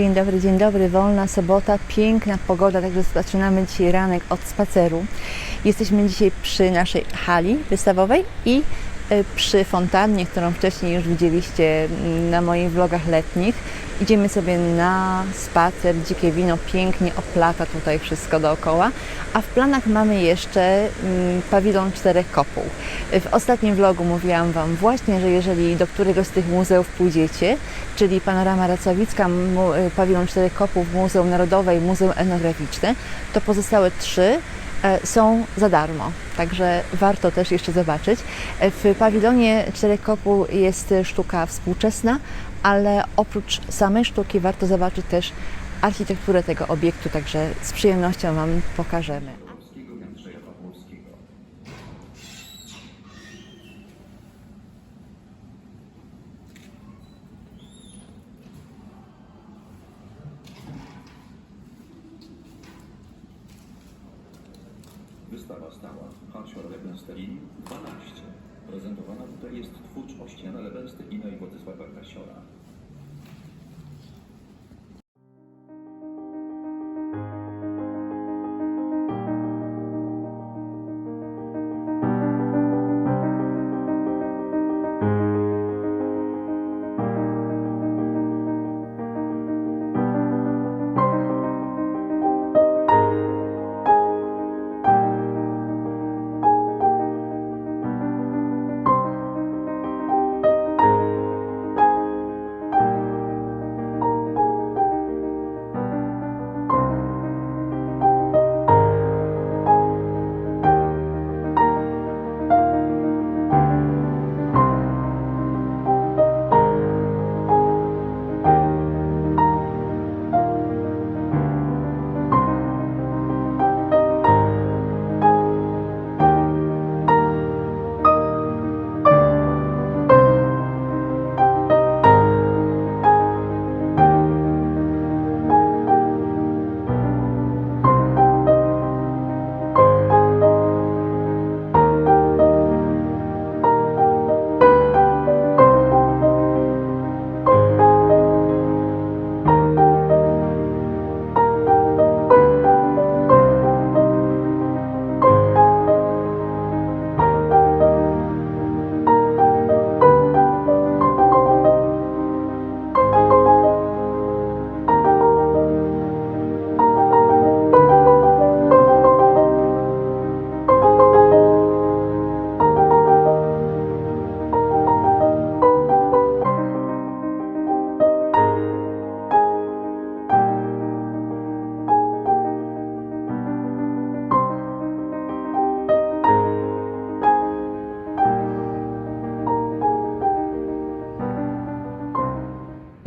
Dzień dobry, dzień dobry. Wolna sobota, piękna pogoda, także zaczynamy dzisiaj ranek od spaceru. Jesteśmy dzisiaj przy naszej hali wystawowej i e, przy fontannie, którą wcześniej już widzieliście mm, na moich vlogach letnich. Idziemy sobie na spacer, dzikie wino pięknie oplata tutaj wszystko dookoła, a w planach mamy jeszcze mm, pawilon czterech kopuł. W ostatnim vlogu mówiłam Wam właśnie, że jeżeli do któregoś z tych muzeów pójdziecie, czyli Panorama Racowicka, y, pawilon czterech kopuł, Muzeum Narodowe i Muzeum Etnograficzne, to pozostałe trzy e, są za darmo, także warto też jeszcze zobaczyć. E, W pawilonie Czterech Kopuł jest sztuka współczesna, ale oprócz samej sztuki warto zobaczyć też architekturę tego obiektu, także z przyjemnością Wam pokażemy. Wystawa stała Hasior Lebenstein 12. Prezentowana tutaj jest twórczość Jana Lebensteina i Władysława Kasiora.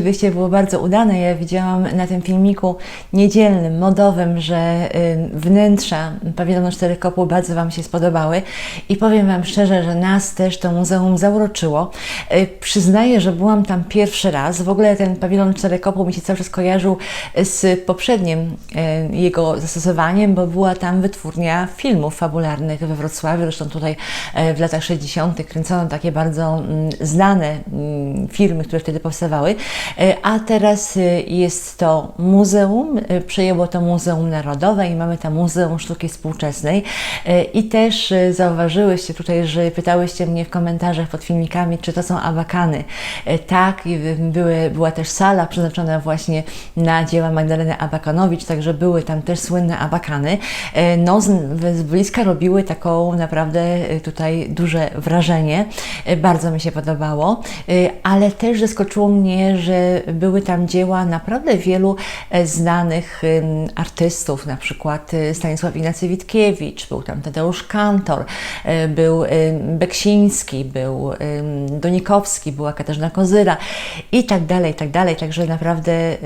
Wyjście było bardzo udane. Ja widziałam na tym filmiku niedzielnym, modowym, że y, wnętrza pawilonu Czterech Kopuł bardzo Wam się spodobały i powiem Wam szczerze, że nas też to muzeum zauroczyło. Y, Przyznaję, że byłam tam pierwszy raz. W ogóle ten pawilon Czterech Kopuł mi się cały czas kojarzył z poprzednim y, jego zastosowaniem, bo była tam wytwórnia filmów fabularnych we Wrocławiu. Zresztą tutaj w latach 60. kręcono takie bardzo mm, znane mm, filmy, które wtedy powstawały. E, A teraz e, jest to muzeum, e, przejęło to Muzeum Narodowe i mamy tam Muzeum Sztuki Współczesnej. I też zauważyłyście tutaj, że pytałyście mnie w komentarzach pod filmikami, czy to są abakany. Tak, były, była też sala przeznaczona właśnie na dzieła Magdaleny Abakanowicz, także były tam też słynne abakany. No, z, z bliska robiły taką naprawdę tutaj duże wrażenie. Bardzo mi się podobało, ale też zaskoczyło mnie, że były tam dzieła naprawdę wielu e, znanych artystów, na przykład e, Stanisław Ignacy Witkiewicz, był tam Tadeusz Kantor, e, był Beksiński, był Donikowski, była Katarzyna Kozyra i tak dalej, i tak dalej. Także naprawdę,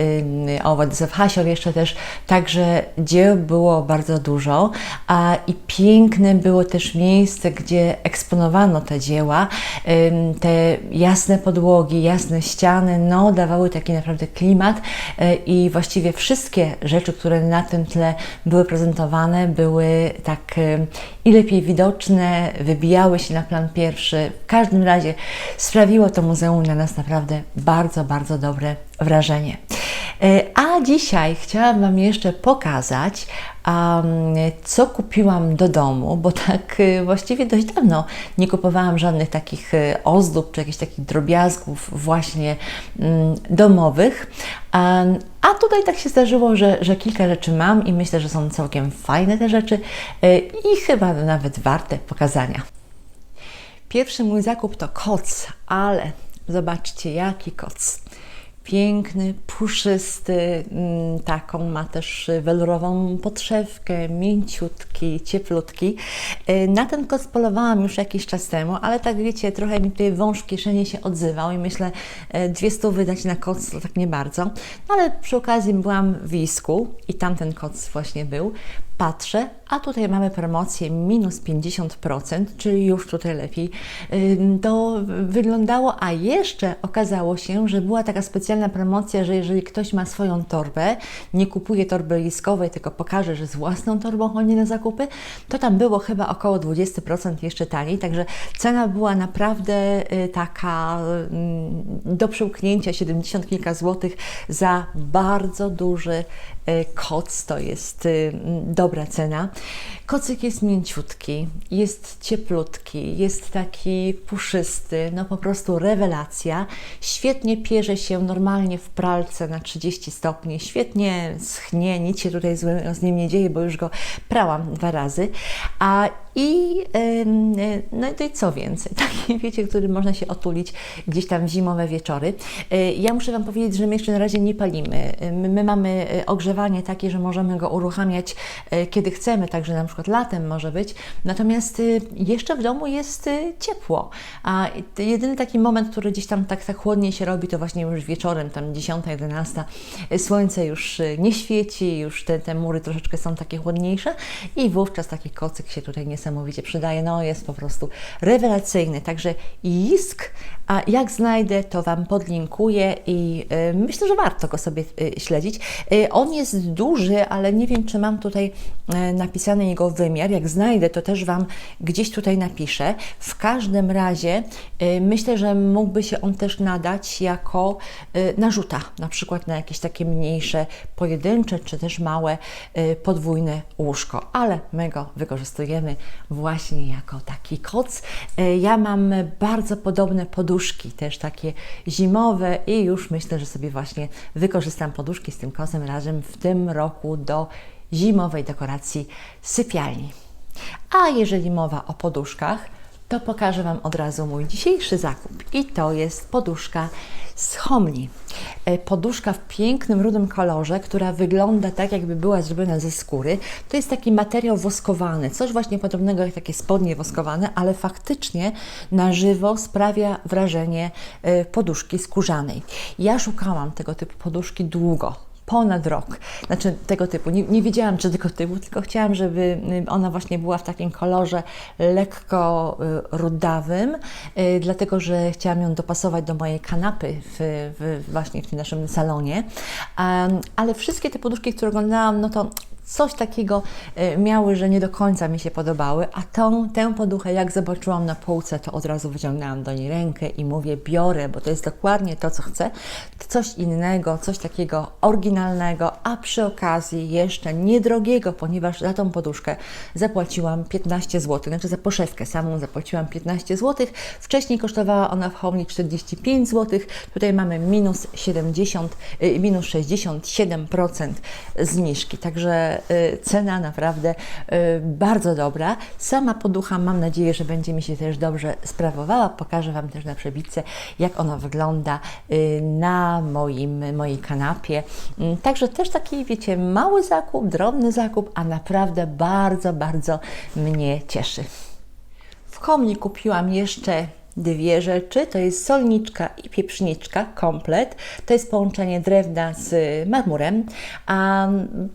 o Władysław Hasior jeszcze też, także dzieł było bardzo dużo, a i piękne było też miejsce, gdzie eksponowano te dzieła, te jasne podłogi, jasne ściany, no dawały taki naprawdę klimat e, i właściwie wszystkie rzeczy, które na tym tle były prezentowane, były tak e, i lepiej widoczne, wybijały się na plan pierwszy. W każdym razie sprawiło to muzeum na nas naprawdę bardzo, bardzo dobre wrażenie. E, A dzisiaj chciałam Wam jeszcze pokazać, co kupiłam do domu, bo tak e, właściwie dość dawno nie kupowałam żadnych takich e, ozdób czy jakichś takich drobiazgów właśnie mm, domowych. A, tutaj tak się zdarzyło, że, że kilka rzeczy mam i myślę, że są całkiem fajne te rzeczy e, i chyba nawet warte pokazania. Pierwszy mój zakup to koc, ale zobaczcie jaki koc. Piękny, puszysty, mm, taką ma też welurową podszewkę, mięciutki, cieplutki. Y, Na ten koc polowałam już jakiś czas temu, ale tak wiecie, trochę mi tutaj wąż w kieszeni się odzywał i myślę, e, dwie stu wydać na koc to tak nie bardzo. No ale przy okazji byłam w Wisku i tam ten koc właśnie był. Patrzę, a tutaj mamy promocję minus 50%, czyli już tutaj lepiej to wyglądało, a jeszcze okazało się, że była taka specjalna promocja, że jeżeli ktoś ma swoją torbę, nie kupuje torby liskowej, tylko pokaże, że z własną torbą chodzi na zakupy, to tam było chyba około 20% jeszcze taniej, także cena była naprawdę y, taka do przełknięcia 70 kilka złotych za bardzo duży koc, to jest y, dobra cena. Kocyk jest mięciutki, jest cieplutki, jest taki puszysty, no po prostu rewelacja. Świetnie pierze się normalnie w pralce na 30 stopni, świetnie schnie, nic się tutaj z nim nie dzieje, bo już go prałam dwa razy. A i no i co więcej, taki wiecie, który można się otulić gdzieś tam w zimowe wieczory. Y, Ja muszę Wam powiedzieć, że my jeszcze na razie nie palimy. Y, My, my mamy y, ogrzewanie takie, że możemy go uruchamiać kiedy chcemy, także na przykład latem może być. Natomiast jeszcze w domu jest ciepło. A jedyny taki moment, który gdzieś tam tak, tak chłodniej się robi, to właśnie już wieczorem, tam 10, 11. y, Słońce już nie świeci, już te, te mury troszeczkę są takie chłodniejsze i wówczas taki kocyk się tutaj niesamowicie przydaje. No jest po prostu rewelacyjny. Także Jisk, a jak znajdę, to Wam podlinkuję i y, myślę, że warto go sobie y, śledzić. Y, on jest duży, ale nie wiem, czy mam tutaj napisany jego wymiar. Jak znajdę, to też Wam gdzieś tutaj napiszę. W każdym razie myślę, że mógłby się on też nadać jako narzuta, na przykład na jakieś takie mniejsze, pojedyncze, czy też małe, podwójne łóżko, ale my go wykorzystujemy właśnie jako taki koc. Y, Ja mam bardzo podobne poduszki, też takie zimowe i już myślę, że sobie właśnie wykorzystam poduszki z tym kocem razem w tym roku do zimowej dekoracji sypialni. A jeżeli mowa o poduszkach, to pokażę Wam od razu mój dzisiejszy zakup. I to jest poduszka z Homli. E, Poduszka w pięknym, rudym kolorze, która wygląda tak, jakby była zrobiona ze skóry. To jest taki materiał woskowany, coś właśnie podobnego jak takie spodnie woskowane, ale faktycznie na żywo sprawia wrażenie e, poduszki skórzanej. Ja szukałam tego typu poduszki długo ponad rok. Znaczy tego typu. Nie, nie wiedziałam, czy tego typu, tylko chciałam, żeby y, ona właśnie była w takim kolorze lekko y, rudawym, y, dlatego że chciałam ją dopasować do mojej kanapy w, w, właśnie w naszym salonie. Ale wszystkie te poduszki, które oglądałam, no to coś takiego e, miały, że nie do końca mi się podobały, a tą, tę poduchę jak zobaczyłam na półce, to od razu wyciągnęłam do niej rękę i mówię, biorę, bo to jest dokładnie to, co chcę. Coś innego, coś takiego oryginalnego, a przy okazji jeszcze niedrogiego, ponieważ za tą poduszkę zapłaciłam 15 zł, znaczy za poszewkę samą zapłaciłam 15 zł. Wcześniej kosztowała ona w Homli 45 zł, tutaj mamy minus 70, y, minus 67% zniżki, także cena naprawdę y, bardzo dobra. Sama poducha mam nadzieję, że będzie mi się też dobrze sprawowała. Pokażę Wam też na przebitce, jak ona wygląda y, na moim, mojej kanapie. Mm, Także też taki, wiecie, mały zakup, drobny zakup, a naprawdę bardzo, bardzo mnie cieszy. W komni kupiłam jeszcze dwie rzeczy. To jest solniczka i pieprzniczka, komplet. To jest połączenie drewna z marmurem. A,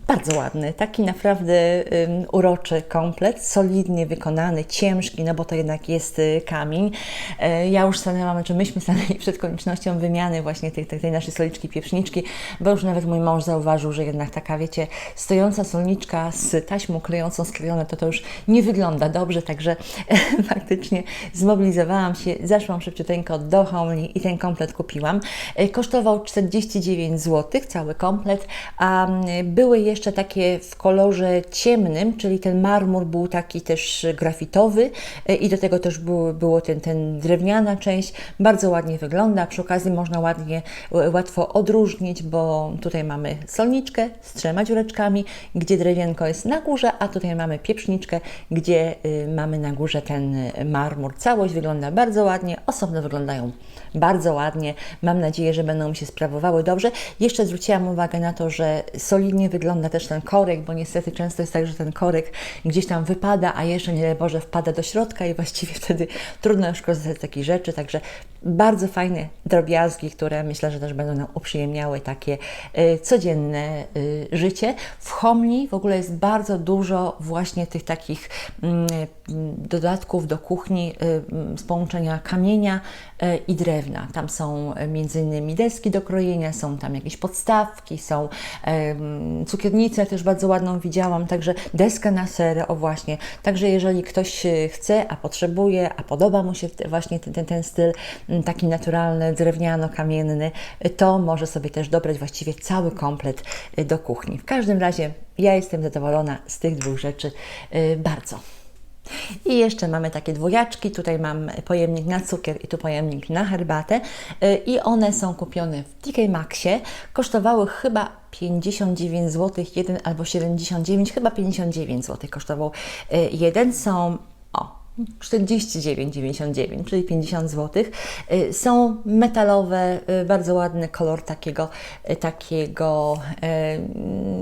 bardzo ładny, taki naprawdę um, uroczy komplet, solidnie wykonany, ciężki, no bo to jednak jest y, kamień. E, ja już stanęłam, czy myśmy stanęli przed koniecznością wymiany właśnie tej, tej, tej naszej soliczki, pieprzniczki, bo już nawet mój mąż zauważył, że jednak taka, wiecie, stojąca solniczka z taśmą klejącą sklejone, to to już nie wygląda dobrze, także faktycznie zmobilizowałam się zaszłam szybciuteńko do Homli i ten komplet kupiłam. E, Kosztował 49 zł, cały komplet, a mm, były jeszcze takie w kolorze ciemnym, czyli ten marmur był taki też grafitowy e, i do tego też było, było ten, ten drewniana część. Bardzo ładnie wygląda, przy okazji można ładnie, e, łatwo odróżnić, bo tutaj mamy solniczkę z trzema dziureczkami, gdzie drewienko jest na górze, a tutaj mamy pieprzniczkę, gdzie mamy na górze ten marmur. Całość wygląda bardzo ładnie, osobno wyglądają bardzo ładnie. Mam nadzieję, że będą mi się sprawowały dobrze. Jeszcze zwróciłam uwagę na to, że solidnie wygląda też ten korek, bo niestety często jest tak, że ten korek gdzieś tam wypada, a jeszcze nie Boże wpada do środka i właściwie wtedy trudno już korzystać z takich rzeczy. Także bardzo fajne drobiazgi, które myślę, że też będą nam uprzyjemniały takie y, codzienne y, życie. W Homli w ogóle jest bardzo dużo właśnie tych takich mm, mm, dodatków do kuchni y, mm, z połączenia kamienia y, i drewna. Tam są y, między innymi deski do krojenia, są tam jakieś podstawki, są em, cukiernicę też bardzo ładną widziałam, także deska na sery, o właśnie. Także jeżeli ktoś y, chce, a potrzebuje, a podoba mu się właśnie ten, ten, ten styl taki naturalny, drewniano-kamienny, to może sobie też dobrać właściwie cały komplet y, do kuchni. W każdym razie ja jestem zadowolona z tych dwóch rzeczy y, bardzo. I jeszcze mamy takie dwojaczki. Tutaj mam pojemnik na cukier i tu pojemnik na herbatę. Y, I one są kupione w TK Maxie. Kosztowały chyba 59 zł jeden albo 79, chyba 59 zł kosztował jeden. Są 49,99, czyli 50 zł. Y, Są metalowe, y, bardzo ładny kolor takiego, y, takiego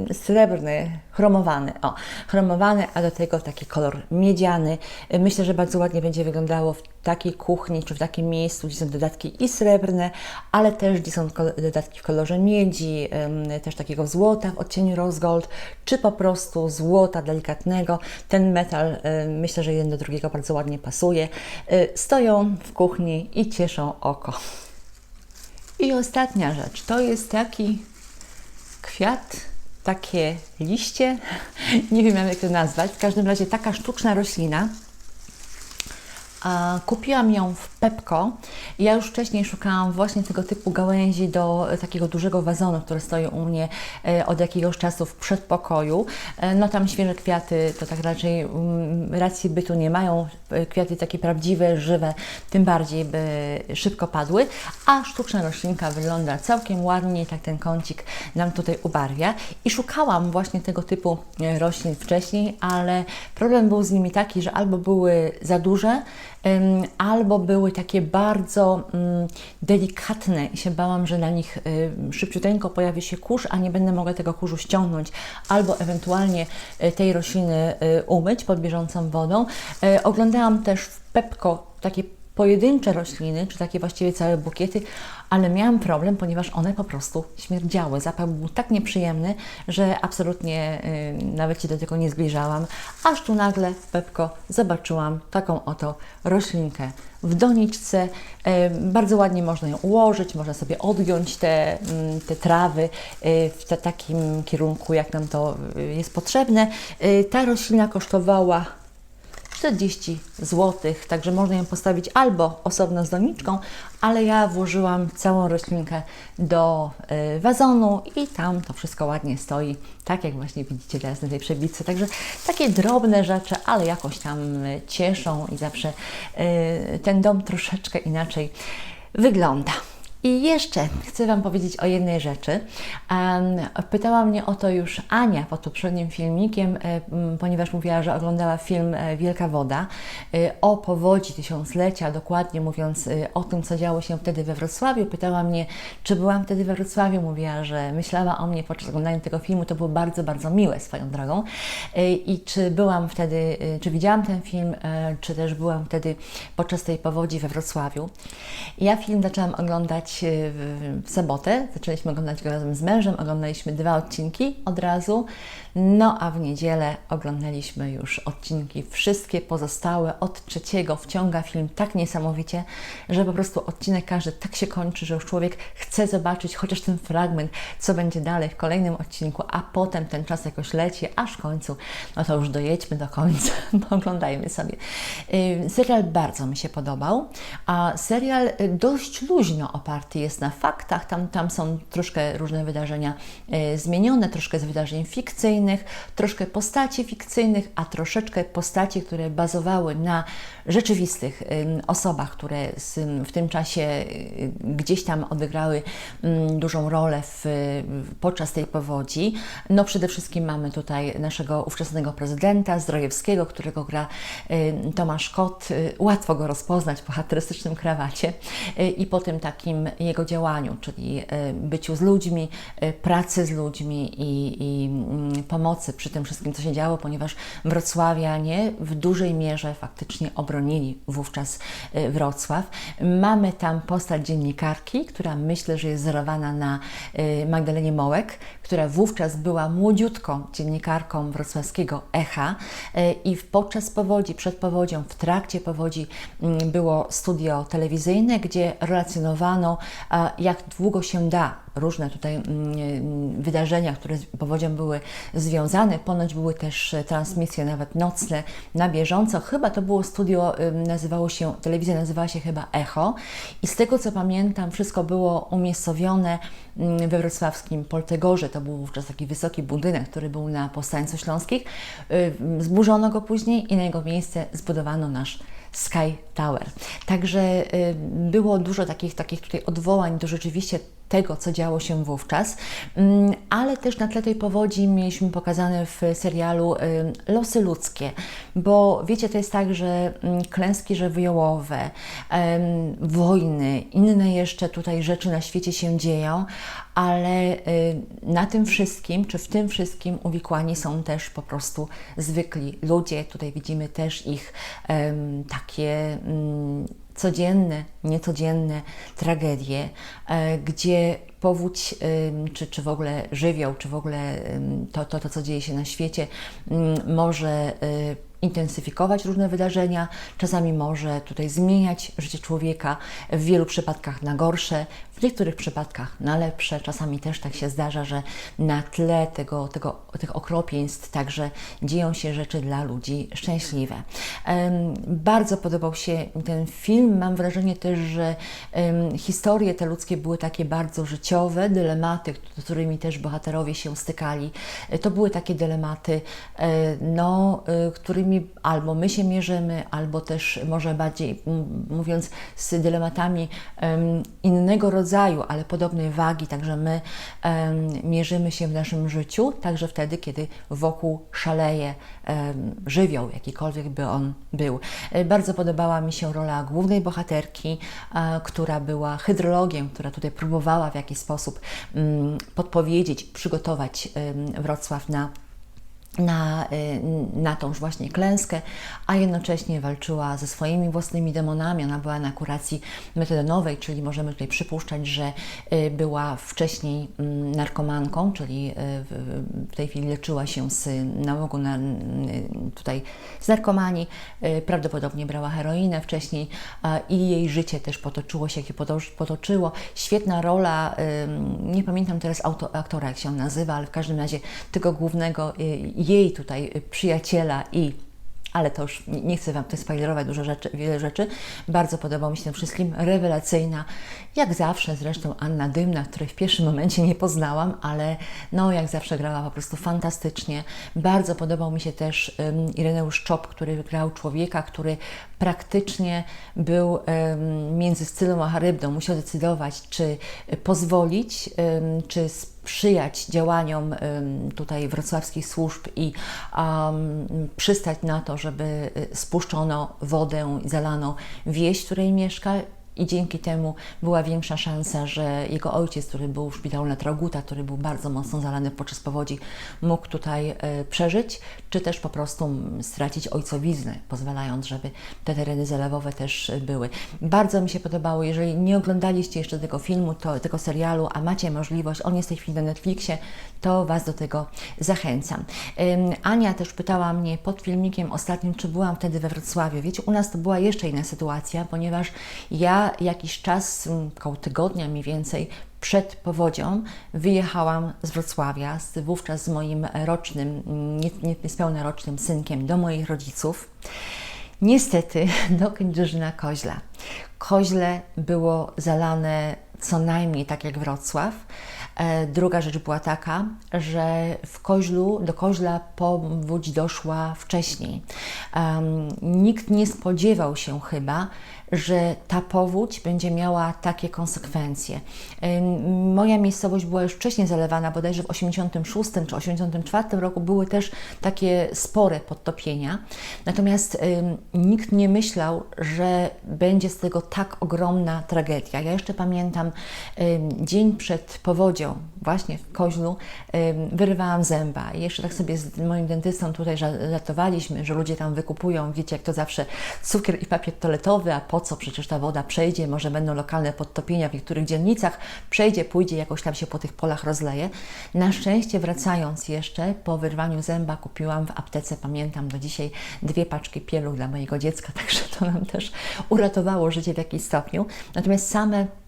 y, srebrny, chromowany, o, chromowany, a do tego taki kolor miedziany. Myślę, że bardzo ładnie będzie wyglądało w takiej kuchni, czy w takim miejscu, gdzie są dodatki i srebrne, ale też gdzie są dodatki w kolorze miedzi, też takiego złota w odcieniu rose gold, czy po prostu złota delikatnego. Ten metal, myślę, że jeden do drugiego bardzo ładnie pasuje. Y, Stoją w kuchni i cieszą oko. I ostatnia rzecz, to jest taki kwiat, takie liście, nie wiem jak to nazwać, w każdym razie taka sztuczna roślina. Kupiłam ją w Pepko. Ja już wcześniej szukałam właśnie tego typu gałęzi do e, takiego dużego wazonu, który stoi u mnie e, od jakiegoś czasu w przedpokoju. E, No tam świeże kwiaty to tak raczej mm, racji bytu nie mają. Kwiaty takie prawdziwe, żywe, tym bardziej by szybko padły, a sztuczna roślinka wygląda całkiem ładnie, tak ten kącik nam tutaj ubarwia. I szukałam właśnie tego typu roślin wcześniej, ale problem był z nimi taki, że albo były za duże, albo były takie bardzo mm, delikatne i się bałam, że na nich szybciuteńko pojawi się kurz, a nie będę mogła tego kurzu ściągnąć, albo ewentualnie y, tej rośliny y, umyć pod bieżącą wodą. Y, oglądałam też w Pepko takie pojedyncze rośliny, czy takie właściwie całe bukiety, ale miałam problem, ponieważ one po prostu śmierdziały. Zapach był tak nieprzyjemny, że absolutnie y, nawet się do tego nie zbliżałam. Aż tu nagle w Pepko zobaczyłam taką oto roślinkę w doniczce. Y, bardzo ładnie można ją ułożyć, można sobie odgiąć te, mm, te trawy y, w te, takim kierunku, jak nam to y, jest potrzebne. Y, ta roślina kosztowała 40 zł, także można ją postawić albo osobno z doniczką, ale ja włożyłam całą roślinkę do y, wazonu i tam to wszystko ładnie stoi, tak jak właśnie widzicie teraz na tej przebice. Także takie drobne rzeczy, ale jakoś tam y, cieszą i zawsze y, ten dom troszeczkę inaczej wygląda. I jeszcze chcę Wam powiedzieć o jednej rzeczy. Pytała mnie o to już Ania pod poprzednim filmikiem, e, ponieważ mówiła, że oglądała film e, Wielka Woda e, o powodzi tysiąclecia, dokładnie mówiąc o tym, co działo się wtedy we Wrocławiu. Pytała mnie, czy byłam wtedy we Wrocławiu. Mówiła, że myślała o mnie podczas oglądania tego filmu. To było bardzo, bardzo miłe swoją drogą. I czy byłam wtedy, czy widziałam ten film, czy też byłam wtedy podczas tej powodzi we Wrocławiu. Ja film zaczęłam oglądać y, w, sobotę. Zaczęliśmy oglądać go razem z mężem. Oglądaliśmy dwa odcinki od razu. No a w niedzielę oglądaliśmy już odcinki wszystkie pozostałe. Od trzeciego wciąga film tak niesamowicie, że po prostu odcinek każdy tak się kończy, że już człowiek chce zobaczyć chociaż ten fragment, co będzie dalej w kolejnym odcinku, a potem ten czas jakoś leci, aż w końcu, no to już dojedźmy do końca, oglądajmy sobie. Y, Serial bardzo mi się podobał, a serial dość luźno oparty jest na faktach, tam, tam są troszkę różne wydarzenia y, zmienione, troszkę z wydarzeń fikcyjnych, troszkę postaci fikcyjnych, a troszeczkę postaci, które bazowały na rzeczywistych osobach, które w tym czasie y, gdzieś tam odegrały dużą rolę w, podczas tej powodzi. No przede wszystkim mamy tutaj naszego ówczesnego prezydenta Zdrojewskiego, którego gra y, Tomasz Kot. Y, Łatwo go rozpoznać po charakterystycznym krawacie y, i po tym takim jego działaniu, czyli y, byciu z ludźmi, y, pracy z ludźmi i, i mm, pomocy przy tym wszystkim, co się działo, ponieważ wrocławianie w dużej mierze faktycznie obronili wówczas y, Wrocław. Mamy tam postać dziennikarki, która myślę, że jest wzorowana na Magdalenie Mołek, która wówczas była młodziutką dziennikarką wrocławskiego Echa i podczas powodzi, przed powodzią, w trakcie powodzi mm, było studio telewizyjne, gdzie relacjonowano, jak długo się da różne tutaj mm, mm, wydarzenia, które z powodzią były związane. Ponoć były też e, transmisje nawet nocne na bieżąco. Chyba to było studio, nazywało się, telewizja nazywała się chyba Echo i z tego co pamiętam wszystko było umiejscowione mm, we wrocławskim Poltegorze. To był wówczas taki wysoki budynek, który był na Powstańcu Śląskich. Ym, Zburzono go później i na jego miejsce zbudowano nasz Sky Tower. Także y, było dużo takich, takich tutaj odwołań do rzeczywiście tego, co działo się wówczas, Mm, ale też na tle tej powodzi mieliśmy pokazane w serialu y, losy ludzkie, bo wiecie, to jest tak, że mm, klęski żywiołowe, wojny, inne jeszcze tutaj rzeczy na świecie się dzieją, ale y, na tym wszystkim, czy w tym wszystkim uwikłani są też po prostu zwykli ludzie. Tutaj widzimy też ich takie mm, codzienne, niecodzienne tragedie, e, gdzie powódź, czy, czy w ogóle żywioł, czy w ogóle to, to, to co dzieje się na świecie, może y, intensyfikować różne wydarzenia, czasami może tutaj zmieniać życie człowieka, w wielu przypadkach na gorsze, w niektórych przypadkach na lepsze. Czasami też tak się zdarza, że na tle tego, tego, tych okropieństw także dzieją się rzeczy dla ludzi szczęśliwe. Bardzo podobał się ten film. Mam wrażenie też, że historie te ludzkie były takie bardzo życiowe, dylematy, z którymi też bohaterowie się stykali. To były takie dylematy, e, no, e, którymi albo my się mierzymy, albo też może bardziej mówiąc z dylematami em, innego rodzaju, ale podobnej wagi, także my mierzymy się w naszym życiu, także wtedy, kiedy wokół szaleje żywioł, jakikolwiek by on był. E, Bardzo podobała mi się rola głównej bohaterki, e, która była hydrologiem, która tutaj próbowała w jakiś sposób podpowiedzieć, przygotować Wrocław na na, y, na tąż właśnie klęskę, a jednocześnie walczyła ze swoimi własnymi demonami. Ona była na kuracji metodonowej, czyli możemy tutaj przypuszczać, że y, była wcześniej mm, narkomanką, czyli y, w- tej chwili leczyła się z nałogu na, tutaj z narkomanii. Prawdopodobnie brała heroinę wcześniej i jej życie też potoczyło się, jak się potoczy- potoczyło. Świetna rola, nie pamiętam teraz auto, aktora, jak się on nazywa, ale w każdym razie tego głównego, jej tutaj y, przyjaciela i ale to już nie chcę Wam tutaj spoilerować dużo rzeczy, wiele rzeczy. Bardzo podobał mi się tym wszystkim. Rewelacyjna, jak zawsze zresztą Anna Dymna, której w pierwszym momencie nie poznałam, ale no jak zawsze grała po prostu fantastycznie. Bardzo podobał mi się też um, Ireneusz Czop, który grał człowieka, który praktycznie był em, między Scylą a Charybdą. Musiał decydować, czy pozwolić, em, czy sprzyjać działaniom tutaj wrocławskich służb i um, przystać na to, żeby y, spuszczono wodę i zalano wieś, w której mieszka i dzięki temu była większa szansa, że jego ojciec, który był w szpitalu na Traguta, który był bardzo mocno zalany podczas powodzi, mógł tutaj e, przeżyć, czy też po prostu stracić ojcowiznę, pozwalając, żeby te tereny zalewowe też e, były. Bardzo mi się podobało, jeżeli nie oglądaliście jeszcze tego filmu, to, tego serialu, a macie możliwość, on jest w tej chwili na Netflixie, to Was do tego zachęcam. Ania też pytała mnie pod filmikiem ostatnim, czy byłam wtedy we Wrocławiu. Wiecie, u nas to była jeszcze inna sytuacja, ponieważ ja jakiś czas, około tygodnia mniej więcej, przed powodzią wyjechałam z Wrocławia, z, wówczas z moim rocznym, nie- nie- niespełna rocznym synkiem do moich rodziców. Niestety do Kędzierzyna Koźla. Koźle było zalane co najmniej tak jak Wrocław. E, Druga rzecz była taka, że w Koźlu, do Koźla powódź doszła wcześniej. Em, nikt nie spodziewał się chyba, że ta powódź będzie miała takie konsekwencje. Moja miejscowość była już wcześniej zalewana, bodajże w 86 czy 84 roku były też takie spore podtopienia. Natomiast nikt nie myślał, że będzie z tego tak ogromna tragedia. Ja jeszcze pamiętam dzień przed powodzią, właśnie w Koźlu, wyrywałam zęba. I jeszcze tak sobie z moim dentystą tutaj ża- żartowaliśmy, że ludzie tam wykupują, wiecie, jak to zawsze cukier i papier toaletowy, a po co przecież ta woda przejdzie, może będą lokalne podtopienia w niektórych dzielnicach, przejdzie, pójdzie, jakoś tam się po tych polach rozleje. Na szczęście wracając jeszcze, po wyrwaniu zęba kupiłam w aptece, pamiętam do dzisiaj, dwie paczki pieluch dla mojego dziecka, także to nam też uratowało życie w jakimś stopniu. Natomiast same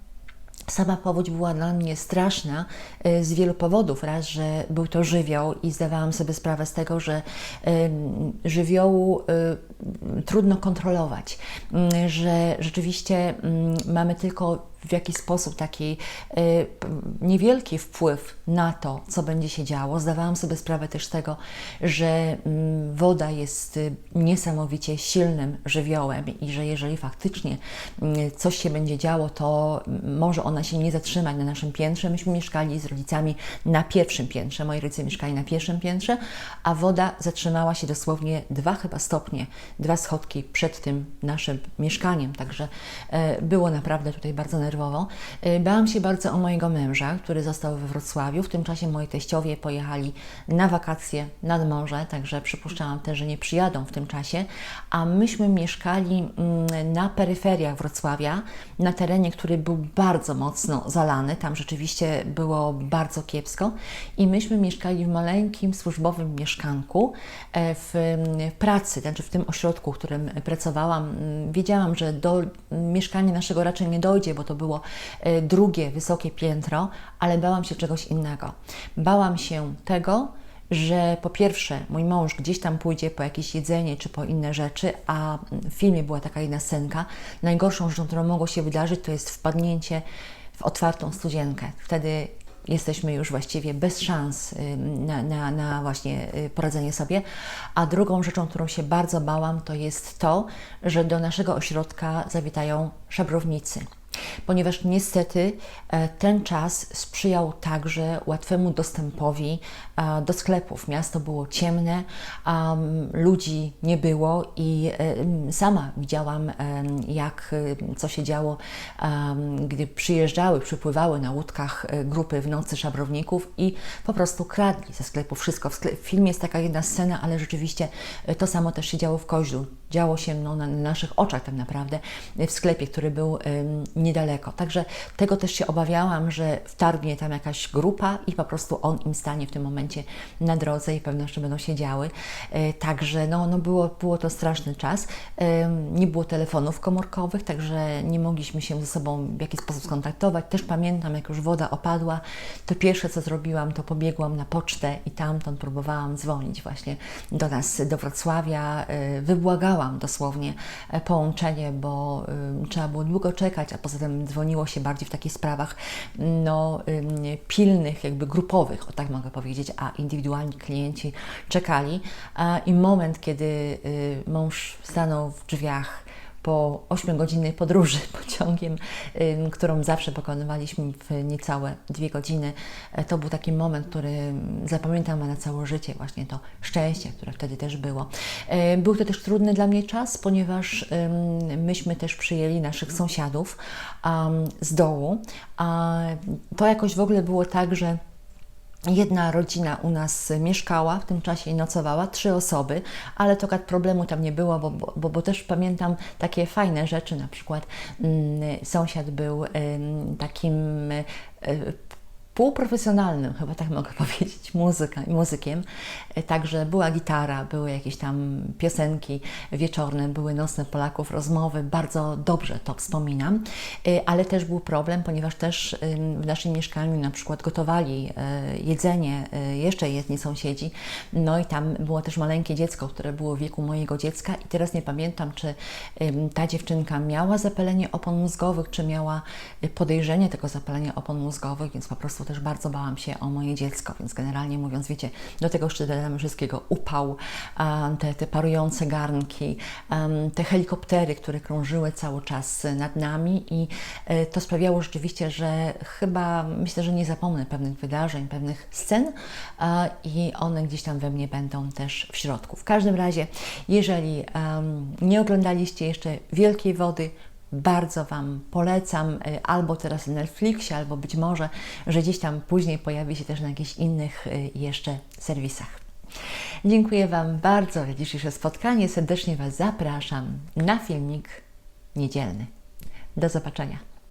Sama powódź była dla mnie straszna y, z wielu powodów. Raz, że był to żywioł i zdawałam sobie sprawę z tego, że żywiołu y, trudno kontrolować, y, że rzeczywiście y, mamy tylko w jakiś sposób taki y, niewielki wpływ na to, co będzie się działo. Zdawałam sobie sprawę też z tego, że mm, woda jest y, niesamowicie silnym żywiołem i że jeżeli faktycznie mm, coś się będzie działo, to mm, może ona się nie zatrzymać na naszym piętrze. Myśmy mieszkali z rodzicami na pierwszym piętrze, moi rodzice mieszkali na pierwszym piętrze, a woda zatrzymała się dosłownie dwa chyba stopnie, dwa schodki przed tym naszym mieszkaniem, także e, było naprawdę tutaj bardzo nerwowo. E, Bałam się bardzo o mojego męża, który został we Wrocławiu. W tym czasie moi teściowie pojechali na wakacje nad morze, także przypuszczałam też, że nie przyjadą w tym czasie, a myśmy mieszkali mm, na peryferiach Wrocławia, na terenie, który był bardzo mocno zalany. Tam rzeczywiście było bardzo kiepsko i myśmy mieszkali w maleńkim służbowym mieszkanku e, w mm, pracy, znaczy w tym ośrodku, w którym pracowałam. mm, Wiedziałam, że do mieszkania naszego raczej nie dojdzie, bo to było e, drugie wysokie piętro, ale bałam się czegoś innego. Bałam się tego, że po pierwsze mój mąż gdzieś tam pójdzie po jakieś jedzenie czy po inne rzeczy, a w filmie była taka jedna scenka. Najgorszą rzeczą, którą mogło się wydarzyć, to jest wpadnięcie w otwartą studzienkę. Wtedy jesteśmy już właściwie bez szans y, na, na, na właśnie y, poradzenie sobie. A drugą rzeczą, którą się bardzo bałam, to jest to, że do naszego ośrodka zawitają szabrownicy ponieważ niestety e, ten czas sprzyjał także łatwemu dostępowi e, do sklepów. Miasto było ciemne, ludzi nie było i e, sama widziałam, jak co się działo, gdy przyjeżdżały, przypływały na łódkach grupy w nocy szabrowników i po prostu kradli ze sklepu wszystko. W, filmie jest taka jedna scena, ale rzeczywiście to samo też się działo w Koźlu. Działo się no, na naszych oczach tak naprawdę w sklepie, który był niedaleko. Także tego też się obawiałam, że wtargnie tam jakaś grupa i po prostu on im stanie w tym momencie na drodze i pewno jeszcze będą się działy. E, Także no, no było, było to straszny czas. Nie było telefonów komórkowych, także nie mogliśmy się ze sobą w jakiś sposób skontaktować. Też pamiętam, jak już woda opadła, to pierwsze co zrobiłam, to pobiegłam na pocztę i tamtąd próbowałam dzwonić właśnie do nas, do Wrocławia. E, Dosłownie e, połączenie, bo trzeba było długo czekać, a poza tym dzwoniło się bardziej w takich sprawach no, pilnych, jakby grupowych, o tak mogę powiedzieć, a indywidualni klienci czekali. I moment, kiedy y, mąż stanął w drzwiach, po 8-godzinnej podróży pociągiem, którą zawsze pokonywaliśmy w niecałe dwie godziny. E, To był taki moment, który zapamiętam na całe życie, właśnie to szczęście, które wtedy też było. E, Był to też trudny dla mnie czas, ponieważ myśmy też przyjęli naszych sąsiadów z dołu. A to jakoś w ogóle było tak, że Jedna rodzina u nas mieszkała w tym czasie i nocowała, trzy osoby, ale to problemu tam nie było, bo, bo, bo też pamiętam takie fajne rzeczy, na przykład mm, sąsiad był takim y, półprofesjonalnym, chyba tak mogę powiedzieć, muzyka, muzykiem. E, Także była gitara, były jakieś tam piosenki wieczorne, były nocne Polaków, rozmowy, bardzo dobrze to wspominam, E, ale też był problem, ponieważ też w naszym mieszkaniu na przykład gotowali e, jedzenie jeszcze jedni sąsiedzi, no i tam było też maleńkie dziecko, które było w wieku mojego dziecka. I teraz nie pamiętam, czy ta dziewczynka miała zapalenie opon mózgowych, czy miała podejrzenie tego zapalenia opon mózgowych, więc po prostu też bardzo bałam się o moje dziecko, więc generalnie mówiąc, wiecie, do tego jeszcze dodamy wszystkiego upał, te, te parujące garnki, te helikoptery, które krążyły cały czas nad nami i e, to sprawiało rzeczywiście, że chyba myślę, że nie zapomnę pewnych wydarzeń, pewnych scen i one gdzieś tam we mnie będą też w środku. W każdym razie, jeżeli nie oglądaliście jeszcze Wielkiej Wody, bardzo Wam polecam, y, albo teraz na Netflixie, albo być może, że gdzieś tam później pojawi się też na jakichś innych y, jeszcze serwisach. Dziękuję Wam bardzo za dzisiejsze spotkanie. Serdecznie Was zapraszam na filmik niedzielny. Do zobaczenia.